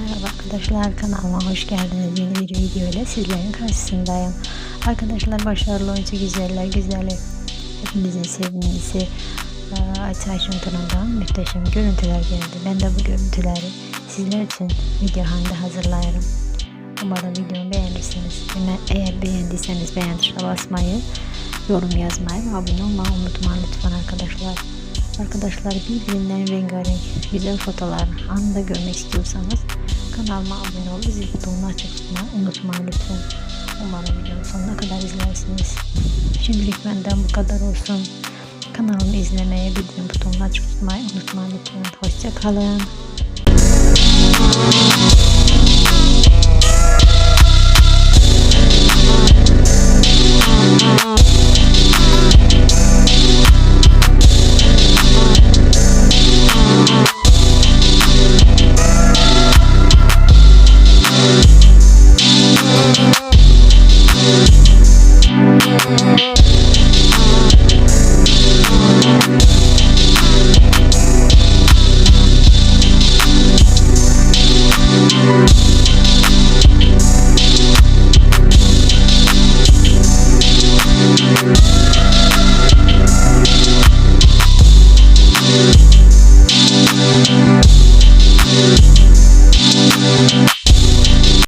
Merhaba arkadaşlar kanalıma hoş geldiniz. Yeni bir video ile sizlerin karşısındayım. Arkadaşlar başarılı oyuncu güzeller güzeli hepimizin sevgilisi Ayça Ayşuntan'dan muhteşem görüntüler geldi. Ben de bu görüntüleri sizler için video halinde hazırlayarım. Umarım videomu beğenirsiniz. Eğer beğendiyseniz beğen tuşuna basmayı, yorum yazmayı ve abone olmayı unutmayın lütfen arkadaşlar. Arkadaşlar birbirinden rengarenk güzel fotoğraflar anında görmek istiyorsanız Kanalıma abone ol, zil butonunu açıp tutmayı unutmayın lütfen. Umarım videonun sonuna kadar izlersiniz. Şimdilik benden bu kadar olsun. Kanalımı izlemeye, bildirim butonunu açıp tutmayı unutmayın lütfen. Hoşçakalın.